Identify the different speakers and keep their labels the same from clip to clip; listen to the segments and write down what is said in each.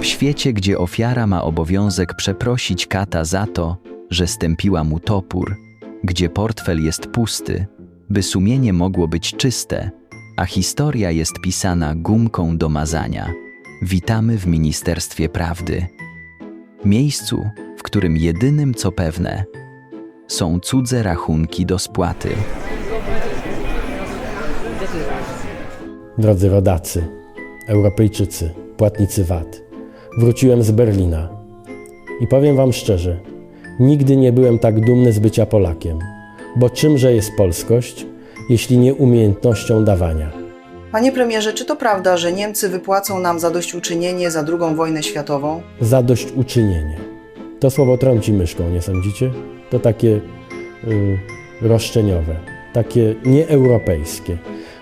Speaker 1: W świecie, gdzie ofiara ma obowiązek przeprosić kata za to, że stępiła mu topór, gdzie portfel jest pusty, by sumienie mogło być czyste, a historia jest pisana gumką do mazania. Witamy w Ministerstwie Prawdy. Miejscu, w którym jedynym co pewne są cudze rachunki do spłaty.
Speaker 2: Drodzy rodacy, Europejczycy, płatnicy VAT, wróciłem z Berlina i powiem Wam szczerze, nigdy nie byłem tak dumny z bycia Polakiem, bo czymże jest polskość, jeśli nie umiejętnością dawania?
Speaker 3: Panie premierze, czy to prawda, że Niemcy wypłacą nam zadośćuczynienie za II wojnę światową?
Speaker 2: Zadośćuczynienie. To słowo trąci myszką, nie sądzicie? To takie y, roszczeniowe, takie nieeuropejskie.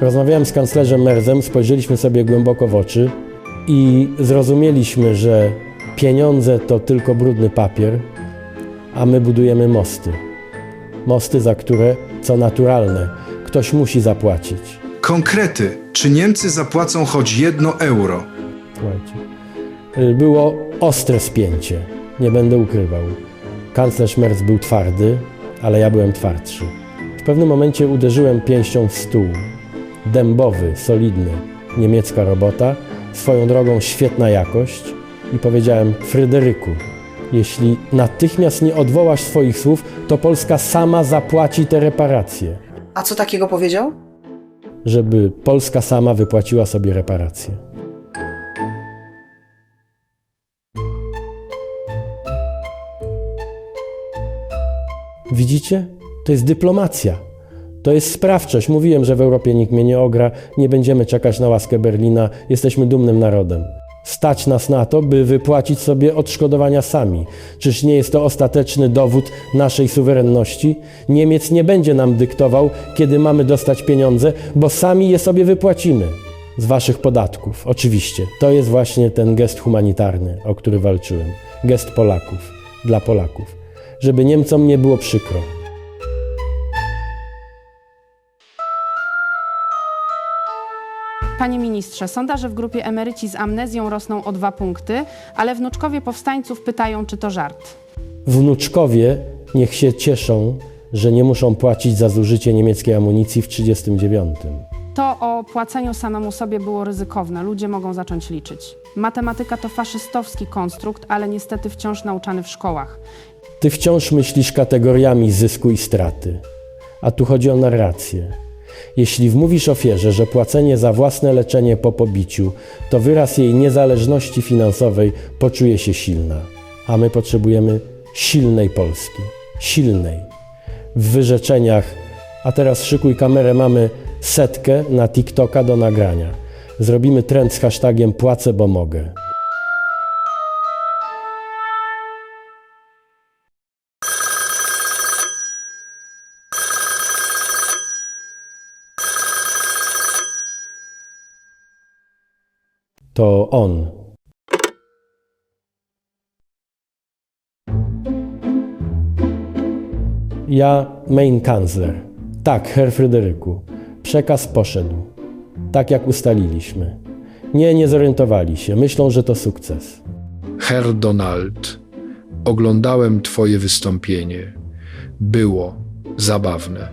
Speaker 2: Rozmawiałem z kanclerzem Merzem, spojrzeliśmy sobie głęboko w oczy i zrozumieliśmy, że pieniądze to tylko brudny papier, a my budujemy mosty. Mosty, za które, co naturalne, ktoś musi zapłacić.
Speaker 4: Konkrety. Czy Niemcy zapłacą choć jedno euro?
Speaker 2: Słuchajcie. Y, Było ostre spięcie, nie będę ukrywał. Kanclerz Merz był twardy, ale ja byłem twardszy. W pewnym momencie uderzyłem pięścią w stół. Dębowy, solidny, niemiecka robota, swoją drogą świetna jakość i powiedziałem: Fryderyku, jeśli natychmiast nie odwołasz swoich słów, to Polska sama zapłaci te reparacje,
Speaker 3: A co takiego powiedział?
Speaker 2: żeby Polska sama wypłaciła sobie reparacje. Widzicie? To jest dyplomacja. To jest sprawczość. Mówiłem, że w Europie nikt mnie nie ogra, nie będziemy czekać na łaskę Berlina, jesteśmy dumnym narodem. Stać nas na to, by wypłacić sobie odszkodowania sami. Czyż nie jest to ostateczny dowód naszej suwerenności? Niemiec nie będzie nam dyktował, kiedy mamy dostać pieniądze, bo sami je sobie wypłacimy. Z waszych podatków, oczywiście. To jest właśnie ten gest humanitarny, o który walczyłem. Gest Polaków, dla Polaków. Żeby Niemcom nie było przykro.
Speaker 5: Panie ministrze, sondaże w grupie emeryci z amnezją rosną o dwa punkty, ale wnuczkowie powstańców pytają, czy to żart.
Speaker 2: Wnuczkowie niech się cieszą, że nie muszą płacić za zużycie niemieckiej amunicji w 1939.
Speaker 5: To o płaceniu samemu sobie było ryzykowne, ludzie mogą zacząć liczyć. Matematyka to faszystowski konstrukt, ale niestety wciąż nauczany w szkołach.
Speaker 2: Ty wciąż myślisz kategoriami zysku i straty, a tu chodzi o narrację. Jeśli wmówisz ofierze, że płacenie za własne leczenie po pobiciu to wyraz jej niezależności finansowej, poczuje się silna. A my potrzebujemy silnej Polski. Silnej. W wyrzeczeniach, a teraz szykuj kamerę, mamy setkę na TikToka do nagrania. Zrobimy trend z hashtagiem płacę, bo mogę. To on. Ja, main kancler. Tak, Herr Fryderyku. Przekaz poszedł. Tak jak ustaliliśmy. Nie, nie zorientowali się. Myślą, że to sukces.
Speaker 4: Herr Donald, oglądałem Twoje wystąpienie. Było zabawne,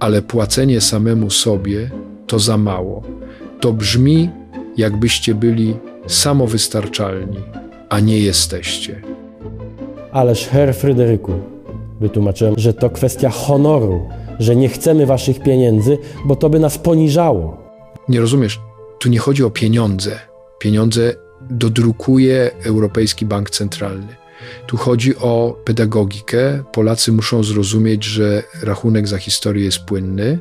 Speaker 4: ale płacenie samemu sobie to za mało. To brzmi, jakbyście byli samowystarczalni, a nie jesteście.
Speaker 2: Ależ, Herr Fryderyku, wytłumaczyłem, że to kwestia honoru, że nie chcemy waszych pieniędzy, bo to by nas poniżało.
Speaker 4: Nie rozumiesz, tu nie chodzi o pieniądze. Pieniądze dodrukuje Europejski Bank Centralny. Tu chodzi o pedagogikę. Polacy muszą zrozumieć, że rachunek za historię jest płynny.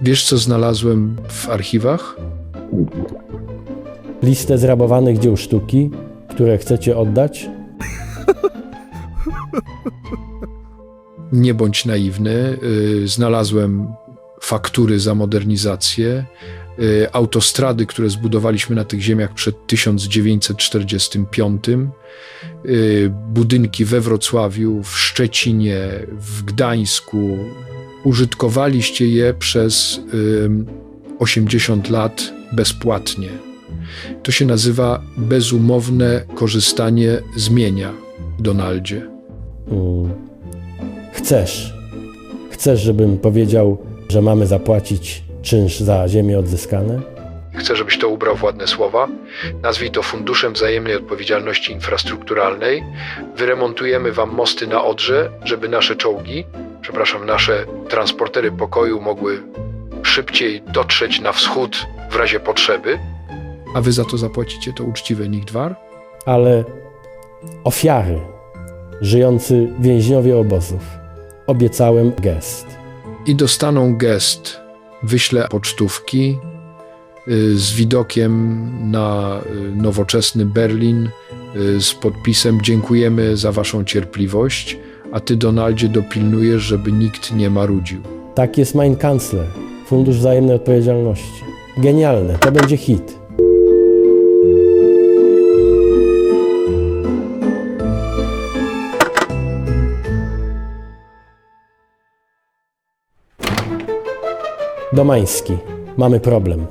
Speaker 4: Wiesz, co znalazłem w archiwach?
Speaker 2: Listę zrabowanych dzieł sztuki, które chcecie oddać?
Speaker 4: Nie bądź naiwny. Y, Znalazłem faktury za modernizację, y, autostrady, które zbudowaliśmy na tych ziemiach przed 1945, y, budynki we Wrocławiu, w Szczecinie, w Gdańsku. Użytkowaliście je przez 80 lat bezpłatnie. To się nazywa bezumowne korzystanie z mienia Donaldzie.
Speaker 2: Mm. Chcesz. Chcesz, żebym powiedział, że mamy zapłacić czynsz za ziemię odzyskane?
Speaker 4: Chcę, żebyś to ubrał w ładne słowa. Nazwij to Funduszem Wzajemnej Odpowiedzialności Infrastrukturalnej. Wyremontujemy wam mosty na Odrze, żeby nasze czołgi, przepraszam, nasze transportery pokoju mogły szybciej dotrzeć na wschód w razie potrzeby. A wy za to zapłacicie to uczciwe Nichtwar?
Speaker 2: ale ofiary, żyjący więźniowie obozów, obiecałem gest.
Speaker 4: I dostaną gest. Wyślę pocztówki y, z widokiem na y, nowoczesny Berlin y, z podpisem Dziękujemy za waszą cierpliwość, a ty, Donaldzie, dopilnujesz, żeby nikt nie marudził.
Speaker 2: Tak jest Mein Kancler, Fundusz Wzajemnej Odpowiedzialności. Genialne, to będzie hit. Domański, mamy problem.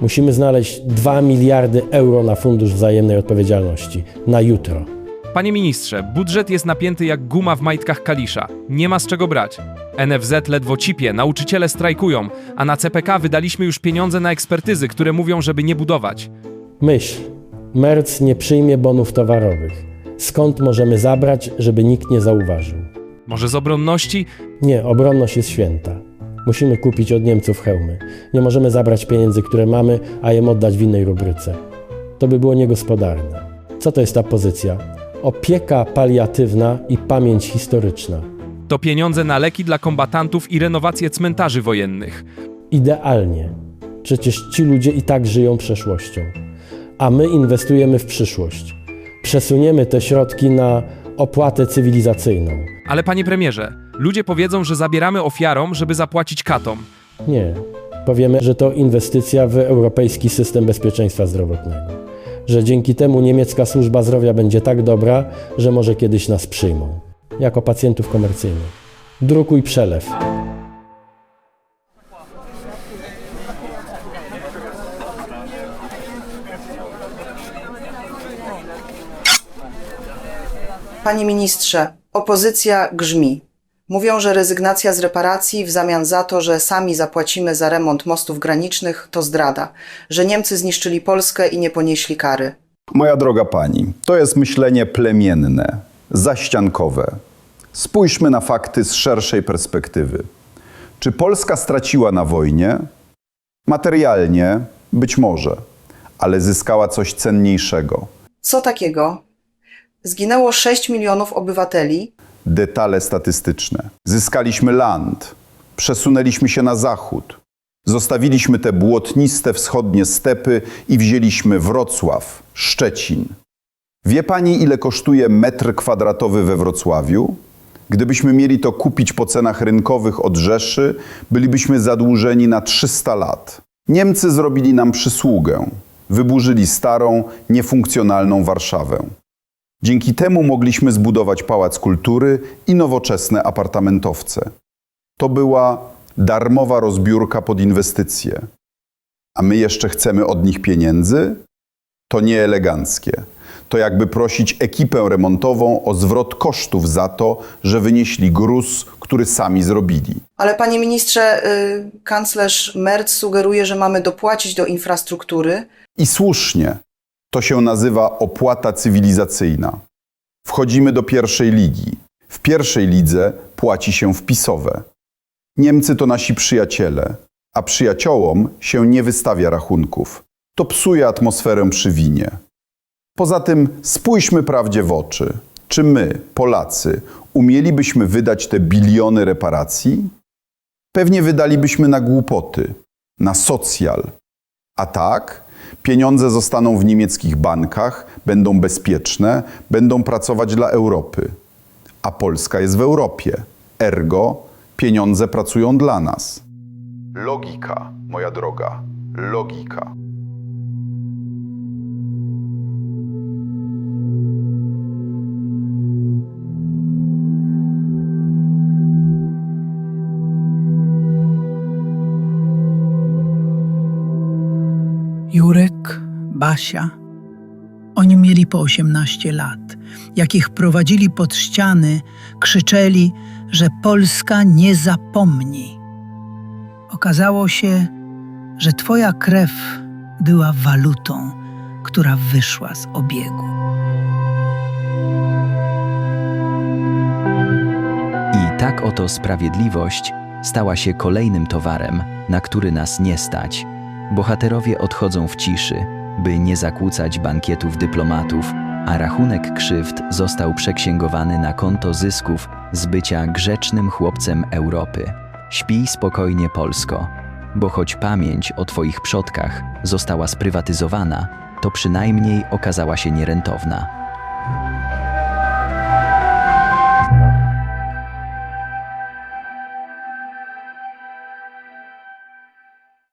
Speaker 2: Musimy znaleźć 2 miliardy euro na Fundusz Wzajemnej Odpowiedzialności na jutro.
Speaker 6: Panie ministrze, budżet jest napięty jak guma w majtkach Kalisza. Nie ma z czego brać. NFZ ledwo cipie, nauczyciele strajkują, a na CPK wydaliśmy już pieniądze na ekspertyzy, które mówią, żeby nie budować.
Speaker 2: Myśl, Merc nie przyjmie bonów towarowych. Skąd możemy zabrać, żeby nikt nie zauważył?
Speaker 6: Może z obronności?
Speaker 2: Nie, obronność jest święta. Musimy kupić od Niemców hełmy. Nie możemy zabrać pieniędzy, które mamy, a jem oddać w innej rubryce. To by było niegospodarne. Co to jest ta pozycja? Opieka paliatywna i pamięć historyczna.
Speaker 6: To pieniądze na leki dla kombatantów i renowację cmentarzy wojennych.
Speaker 2: Idealnie. Przecież ci ludzie i tak żyją przeszłością. A my inwestujemy w przyszłość. Przesuniemy te środki na opłatę cywilizacyjną.
Speaker 6: Ale panie premierze, ludzie powiedzą, że zabieramy ofiarom, żeby zapłacić katom.
Speaker 2: Nie. Powiemy, że to inwestycja w europejski system bezpieczeństwa zdrowotnego. Że dzięki temu niemiecka służba zdrowia będzie tak dobra, że może kiedyś nas przyjmą. Jako pacjentów komercyjnych. Drukuj przelew.
Speaker 3: Panie ministrze, opozycja grzmi. Mówią, że rezygnacja z reparacji w zamian za to, że sami zapłacimy za remont mostów granicznych, to zdrada, że Niemcy zniszczyli Polskę i nie ponieśli kary.
Speaker 7: Moja droga pani, to jest myślenie plemienne, zaściankowe. Spójrzmy na fakty z szerszej perspektywy. Czy Polska straciła na wojnie? Materialnie być może, ale zyskała coś cenniejszego.
Speaker 3: Co takiego? Zginęło 6 milionów obywateli,
Speaker 7: Detale statystyczne. Zyskaliśmy land, przesunęliśmy się na zachód, zostawiliśmy te błotniste wschodnie stepy i wzięliśmy Wrocław, Szczecin. Wie pani, ile kosztuje metr kwadratowy we Wrocławiu? Gdybyśmy mieli to kupić po cenach rynkowych od Rzeszy, bylibyśmy zadłużeni na 300 lat. Niemcy zrobili nam przysługę. Wyburzyli starą, niefunkcjonalną Warszawę. Dzięki temu mogliśmy zbudować pałac kultury i nowoczesne apartamentowce. To była darmowa rozbiórka pod inwestycje. A my jeszcze chcemy od nich pieniędzy? To nieeleganckie. To jakby prosić ekipę remontową o zwrot kosztów za to, że wynieśli gruz, który sami zrobili.
Speaker 3: ale panie ministrze, y, kanclerz Merz sugeruje, że mamy dopłacić do infrastruktury.
Speaker 7: I słusznie. To się nazywa opłata cywilizacyjna. Wchodzimy do pierwszej ligi. W pierwszej lidze płaci się wpisowe. Niemcy to nasi przyjaciele, a przyjaciołom się nie wystawia rachunków. To psuje atmosferę przy winie. Poza tym spójrzmy prawdzie w oczy. Czy my, Polacy, umielibyśmy wydać te biliony reparacji? Pewnie wydalibyśmy na głupoty, na socjal. A tak, pieniądze zostaną w niemieckich bankach, będą bezpieczne, będą pracować dla Europy. A Polska jest w Europie. Ergo, pieniądze pracują dla nas. Logika, moja droga, logika.
Speaker 8: Jurek Basia. Oni mieli po 18 lat. Jak ich prowadzili pod ściany, krzyczeli, że Polska nie zapomni. Okazało się, że twoja krew była walutą, która wyszła z obiegu.
Speaker 1: I tak oto sprawiedliwość stała się kolejnym towarem, na który nas nie stać. Bohaterowie odchodzą w ciszy, by nie zakłócać bankietów dyplomatów, a rachunek krzywd został przeksięgowany na konto zysków z bycia grzecznym chłopcem Europy. Śpij spokojnie, Polsko, bo choć pamięć o Twoich przodkach została sprywatyzowana, to przynajmniej okazała się nierentowna.